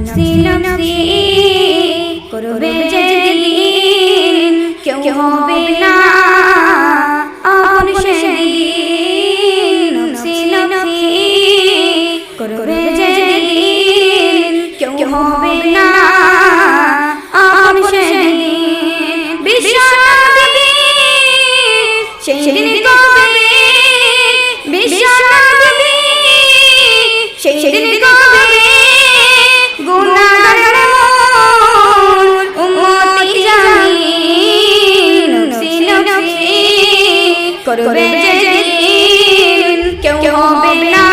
নফসি নফসি করবে যেদিন কেউ হবে না আপন সেদিন নফসি করবে করবে যেদিন কেউ হবে না।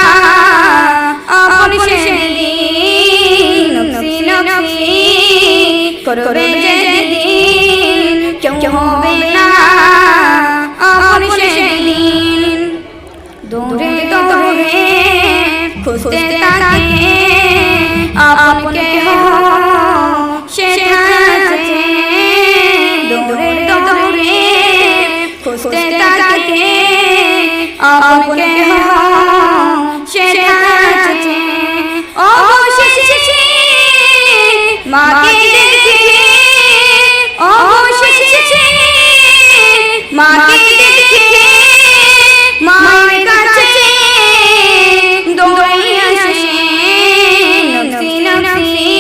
আপন সেদিন নফসি নফসি করবে যেদিন কেউ হবে না। আপন সেদিন আপনকে সেখানে অবশেষে মাকে দেখে অবশেষে মাকে দেখে মায়ের কাছে দৌড়ে আসে নফসি নফসি,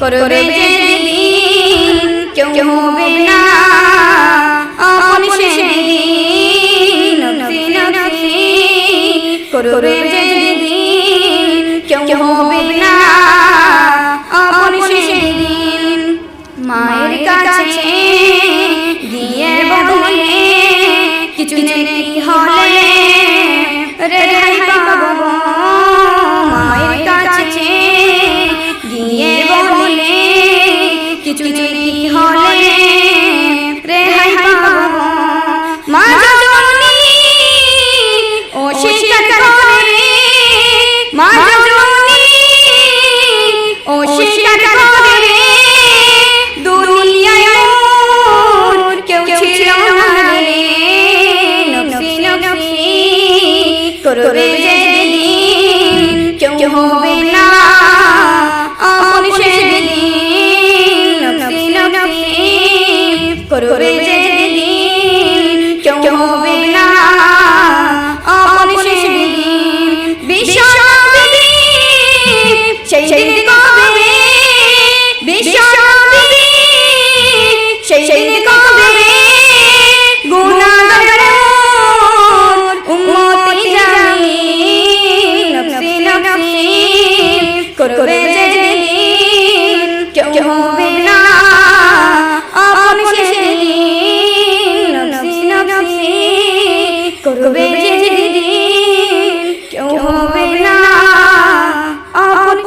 করবে যেদিন কেউ হবে না। করবে যেদিন কেউ হবে না। আপন সেদিন মায়ের কাছে গিয়ে বলে কিছু নেই হলে রেহাই পাবো। মায়ের কাছে গিয়ে বলে কিছু নেই হলে করবে যেদিন কেউ হবে না। করবে